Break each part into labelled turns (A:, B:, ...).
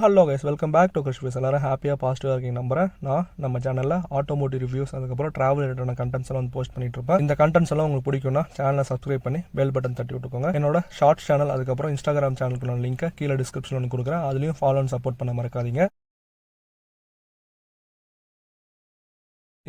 A: Hello guys welcome back to கிருஷ்ணஸ் எல்லாரும் ஹாப்பியாக பாசிட்டிவாக இருக்கீங்க நம்புறேன். நான் நம்ம சேனலில் ஆட்டோமோட்டிவ் ரிவ்யூஸ் அதுக்கப்புறம் ட்ராவல் ரிலேட்டடான கண்டென்ட்ஸ் எல்லாம் வந்து போஸ்ட் பண்ணிட்டு இருப்பேன். இந்த கண்டென்ட்ஸ் எல்லாம் உங்களுக்கு பிடிக்கும்னா சேனலை சப்ஸ்கிரைப் பண்ணி பெல் பட்டன் தட்டி விட்டுக்கோங்க. என்னோட ஷார்ட் சேனல் அதுக்கப்புறம் இன்ஸ்டாகிராம் சேனலுக்குள்ள லிங்க்கை கீழே டிஸ்கிரிப்ஷன் ஒன்று கொடுக்குறேன். அதுலேயும் ஃபாலோ அண்ட் சப்போர்ட் பண்ண மறக்காதீங்க.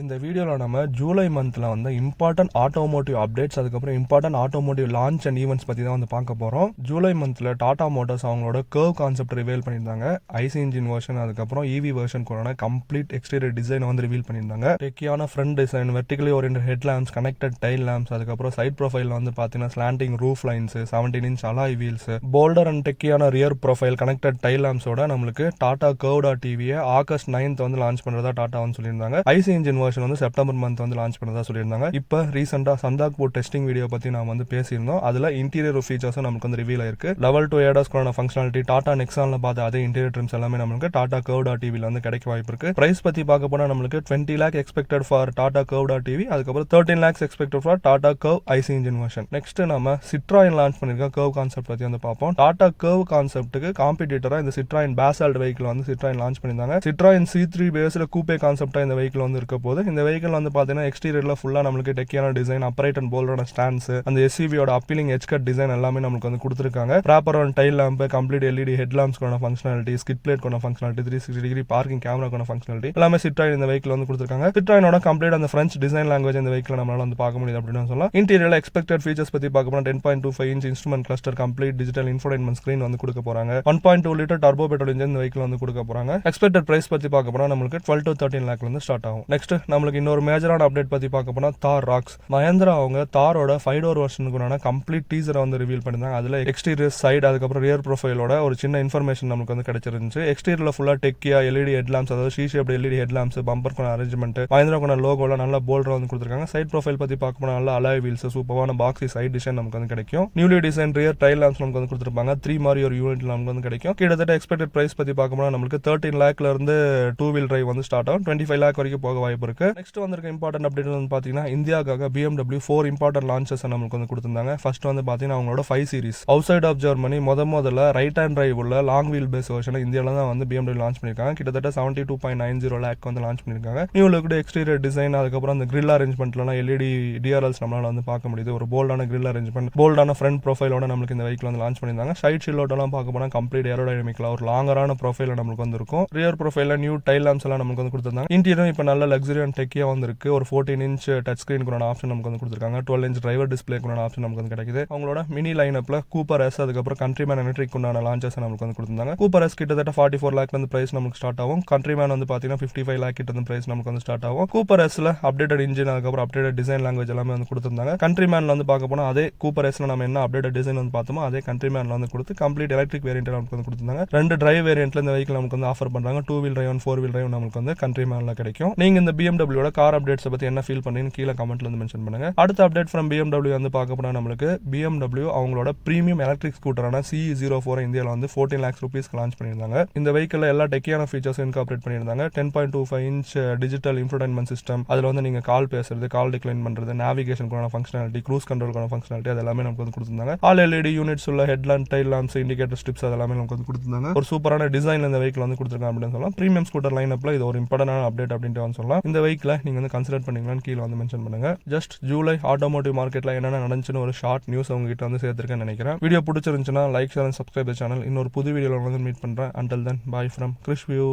A: இந்த வீடியோவில் நம்ம ஜூலை மந்தில் வந்து இம்பார்ட்டன்ட் ஆட்டோமோட்டிவ் அப்டேட்ஸ் அதுக்கப்புறம் important automotive launch and events பற்றி தான் வந்து பார்க்க போகிறோம் ஜூலை மந்தில் டாடா மோட்டர்ஸ் அவங்களோட கர்வ் கான்செப்ட் ரிவீல் பண்ணியிருந்தாங்க. ஐசி இன்ஜின் வெர்ஷன் அதுக்கப்புறம் இவி வெர்ஷன் கூட கம்ப்ளீட் எக்ஸ்டீரியர் டிசைன் வந்து ரிவீல் பண்ணியிருந்தாங்க. டெக்கியான front design vertically orient head lamps connected tail lamps அதுக்கப்புறம் சைட் ப்ரொஃபைல் வந்து பார்த்தீங்கன்னா slanting roof lines seventeen inch alloy wheels bolder and டெக்கியான rear profile connected tail லேம்ப்ஸோட நம்மளுக்கு டாடா கர்வ்டா டிவியை August ninth வந்து launch பண்ணுறதா டாடா வந்து சொல்லியிருந்தாங்க. ஐசி இன்ஜின் வெர்ஷன் வந்து செப்டம்பர் மந்த் வந்து லான்ச் பண்ணதாக சொல்லியிருந்தாங்க. இப்போ ரீசெண்டாக சந்தாக்பூர் டெஸ்டிங் வீடியோ பற்றி நாம வந்து பேசியிருந்தோம். அதில் இன்டீரியர் ஃபீச்சர்ஸும் நமக்கு வந்து ரிவீல் ஆயிருக்கு. லெவல் டூ ஏடாஸ்க்கான ஃபங்க்ஷனாலிட்டி டாடா நெக்ஸானில் பார்த்த அதே இன்டீரியர் ட்ரிம்ஸ் எல்லாமே நம்மளுக்கு டாடா கர்வ்டா டிவியில் வந்து கிடைக்க வாய்ப்பு இருக்கு. பிரைஸ் பற்றி பார்க்க போனால் நம்மளுக்கு twenty lakh expected for Tata கர்வ்டா TV அதுக்கப்புறம் thirteen lakhs expected for Tata Curvv IC engine version next நம்ம சிட்ராயின் லான்ச் பண்ணிருக்கோம் கர்வ் கான்செப்ட் பற்றி வந்து பார்ப்போம். டாடா கர்வ் கான்செப்ட்டுக்கு காம்படிட்டராக இந்த சிட்ராயின் பேசால்ட் வெஹிக்கிள் வந்து சிட்ராயின் லான்ச் பண்ணியிருந்தாங்க. சிட்ராயின் சி த்ரீ பேஸில் கூப்பே கான்செப்டாக இந்த வெஹிக்கிள் வந்து இருக்க போது இந்த வெஹிக்கிள் வந்து பார்த்தீங்கன்னா எக்ஸ்டீரியரில் ஃபுல்லாக நம்மளுக்கு டெக்கியான டிசைன் அப்ரைட் அண்ட் போல்டான ஸ்டாண்ட்ஸ் அந்த எஸ்யூவியோட அப்பீலிங் எச் கட் டிசைன் எல்லாமே நமக்கு வந்து கொடுத்துருக்காங்க. ப்ராப்பரான tail lamp complete LED head லேம்ப்ஸ்க்கான functionality skid plate கொண்ட functionality three sixty degree parking கேமராக்கான functionality எல்லாமே சிட்ராயின் இந்த வெஹிக்கிள் வந்து கொடுத்துருக்காங்க. சிட்ராயினோட கம்ப்ளீட் அந்த ஃப்ரெஞ்ச் டிசைன் லாங்குவேஜ் இந்த வெஹிக்கிள் நம்மளால வந்து பார்க்க முடியுது அப்படின்னு சொல்லலாம். இன்டீரியர் எக்ஸ்பெக்டட் ஃபீச்சர்ஸ் பற்றி பார்க்க போனால் ten point two five inch instrument cluster complete digital infotainment screen வந்து கொடுக்க போறாங்க. One point two litre turbo petrol engine இந்த வெஹிக்கிள் வந்து கொடுக்க போறாங்க. எக்ஸ்பெக்டட் பிரைஸ் பற்றி பார்க்க போனால் நம்மளுக்கு டுவெல் டு தேர்ட்டின் லேக்ல இருந்து ஸ்டார்ட் ஆகும். நெக்ஸ்ட் நம்மளுக்கு இன்னொரு மேஜரான அப்டேட் பற்றி பார்க்க போனால் தார் ராக்ஸ் மஹேந்திரா அவங்க தாரோட ஃபைவ் டோர் வருஷனுக்குனான கம்ப்ளீட் டீசரை வந்து ரிவீல் பண்ணிருந்தாங்க அதில் எக்ஸ்டீரியர் சைடு அதுக்கப்புறம் ரியர் ப்ரொஃபைலோட ஒரு சின்ன இன்ஃபர்மேஷன் நமக்கு வந்து கிடைச்சிருந்துச்சு. எக்ஸ்டீரியரில் ஃபுல்லாக டெக்கியா எல்இடி ஹெட்லாம்ஸ் அதாவது ஷீஷே அப்படி எல்இடி ஹெட்லாம்ஸ் பம்பர் கொண்ட அரேஞ்ச்மெண்ட் மஹேந்திரா கொண்ட லோகோல நல்லா போல்டர் வந்து கொடுத்துருக்காங்க. சைட் ப்ரொஃபைல் பற்றி பார்க்க போனால் நல்லா அலாய் வீல்ஸ் சூப்பரான பாக்ஸி சைட் டிசைன் நமக்கு வந்து கிடைக்கும். Newly design rear tail lamps நமக்கு வந்து கொடுத்துருப்பாங்க. த்ரீ மாதிரி ஒரு யூனிட் நமக்கு வந்து கிடைக்கும். கிட்டத்தட்ட எக்ஸ்பெக்டட் ப்ரைஸ் பற்றி பார்க்க போனால் நம்மளுக்கு தேர்ட்டின் லேக்ல இருந்து டூ வீல் டிரைவ் வந்து ஸ்டார்ட் ஆகும். டுவெண்ட்டி ஃபைவ் லேக் வரைக்கும் போக வாய்ப்பு இருக்கு. நெக்ஸ்ட் வந்திருக்க இம்பார்ட்டன்ட் அப்டேட் வந்து பார்த்தீங்கன்னா இந்தியாவுக்காக பிஎம்டபிள்யூ ஃபோர் இம்பார்ட்டன்ட் லான்ச்சஸ் நமக்கு வந்து கொடுத்திருந்தாங்க. ஃபர்ஸ்ட் வந்து பார்த்தீங்கன்னா அவங்களோட five series outside of Germany முத முதல்ல ரைட் ஹேண்ட் டிரைவ் உள்ள லாங் வீல் பேஸ் வருஷன் இந்தியாவில் தான் வந்து பிஎம்டபிள்யூ லான்ச் பண்ணியிருக்காங்க. கிட்டத்தட்ட seventy two point nine zero lakh வந்து லான்ச் பண்ணியிருக்காங்க. நியூ லுக் எக்ஸ்டீரியர் டிசைன் அதுக்கப்புறம் அந்த கிரில் அரேஞ்ச்மெண்ட்லாம் எல்இடி டிஆர்எல்ஸ் நம்மளால வந்து பார்க்க முடியுது. ஒரு போல்டான கிரில் அரேஞ்ச்மெண்ட் போல்டான ஃப்ரண்ட் ப்ரொஃபைலோட நம்மளுக்கு இந்த வெஹிக்கிள் வந்து லான்ச் பண்ணியிருந்தாங்க. சைட் ஷீலோட்டெல்லாம் பார்க்க போனால் கம்ப்ளீட் ஏரோடைனமிக்கலா ஒரு லாங்கரான ப்ரொஃபைல நம்மளுக்கு வந்து இருக்கும். Rear profile new tail lamps எல்லாம் நமக்கு வந்து கொடுத்துருந்தாங்க. இன்டீரியரும் இப்போ நல்ல லக்ஸரி அண்ட் டெக்கியாக வந்திருக்கு ஒரு fourteen inch touch screen option நமக்கு வந்து கொடுத்துருக்காங்க twelve inch driver display option நமக்கு வந்து கிடைக்குது அவங்களோட மினி லைனப்பில் கூப்பர் எஸ் அதுக்கப்புறம் கண்ட்ரி மேன் எலக்ட்ரிக் உண்டான லான்ச்சஸ் நமக்கு வந்து கொடுத்துருந்தாங்க. கூப்பர் எஸ் கிட்டத்தட்ட ஃபார்ட்டி ஃபோர் லேக் வந்து பிரைஸ் நமக்கு ஸ்டார்ட் ஆகும். கண்ட்ரிமேன் வந்து பார்த்தீங்கன்னா ஃபிஃப்டி ஃபைவ் லேக் கிட்ட வந்து பிரைஸ் நமக்கு வந்து ஸ்டார்ட் ஆகும். கூப்பர் எஸ்ல அப்டேட்டட் இன்ஜின் அதுக்கப்புறம் அப்டேட்டட் டிசைன் லாங்குவேஜ் எல்லாமே வந்து கொடுத்துருந்தாங்க. கண்ட்ரி மேன்ல வந்து பார்க்க போனால் அதே கூப்பர் எஸ்ல நம்ம என்ன அப்டேட்டட் டிசைன் வந்து பார்த்தோமோ அதே கண்ட்ரி மேன்ல வந்து கொடுத்து கம்ப்ளீட் எலக்ட்ரிக் வேரியன்ட் நமக்கு வந்து கொடுத்துருந்தாங்க. ரெண்டு டிரைவ் வேரியன்ட்ல இந்த வெஹிக்கிள் நமக்கு வந்து ஆஃபர் பண்ணுறாங்க two wheel drive four wheel drive நமக்கு வந்து கண்ட்ரி மேனில் கிடைக்கும். நீங்க இந்த பிஎம்டபிள்யூட கார் அப்டேட்ஸ் பத்தி என்ன ஃபீல் பண்ணீங்கன்னு கீழே கமெண்ட்ல வந்து மென்ஷன் பண்ணுங்க. அடுத்த அப்டேட் ஃப்ரம் பிஎம்டபிள்யூ வந்து பார்க்க போனால் நம்மளுக்கு பிஎம்டபிள்யூ அவங்களோட ப்ரீமியம் எலக்ட்ரிக் ஸ்கூட்டரான சி ஜீரோ ஃபோர் இந்தியாவில் வந்து ஃபோர்டீன் லேக்ஸ் ருபீஸ்க்கு லான்ச் பண்ணியிருந்தாங்க. இந்த வெஹிக்கிள் எல்லா டெக்கியான ஃபீச்சர்ஸ் இன்கார்பரேட் பண்ணியிருந்தாங்க. Ten point two five inch digital infotainment system அதில் வந்து நீங்கள் கால் பேசுறது கால் டிக்ளைன் பண்ணுறது நேவிகேஷனுக்கான ஃபங்க்ஷனாலிட்டி க்ரூஸ் கண்ட்ரோலுக்கான ஃபங்க்ஷனாலிட்டி அது எல்லாமே நமக்கு வந்து கொடுத்துருந்தாங்க. ஆல் எல்இடி யூனிட்ஸ் உள்ள headlamp tail lamps indicator strips அதெல்லாமே நமக்கு வந்து கொடுத்துருந்தாங்க. ஒரு சூப்பரான டிசைன் இந்த வெஹிக்கிள் வந்து கொடுத்துருக்காங்க அப்படின்னு சொல்லலாம். ப்ரீமியம் ஸ்கூட்டர் லைன் அப்ல இது ஒரு இம்பார்ட்டன்டான அப்டேட் அப்படின்ட்டு வந்து சொல்லலாம். இந்த வெஹிக்கிளை நீங்கள் வந்து கன்சிடர் பண்ணீங்களான்னு கீழே வந்து மென்ஷன் பண்ணுங்க. ஜஸ்ட் ஜூலை ஆட்டோமோட்டிவ் மார்க்கெட்டில் என்னென்ன நடந்துச்சுன்னு ஒரு ஷார்ட் நியூஸ் உங்ககிட்ட வந்து சேர்த்துருக்கேன்னு நினைக்கிறேன். வீடியோ பிடிச்சிருந்துச்சுன்னா லைக் ஷேர் சப்ஸ்கிரைப் சேனல் இன்னொரு புது வீடியோவில் வந்து மீட் பண்ணுறேன் until then bye from Krish view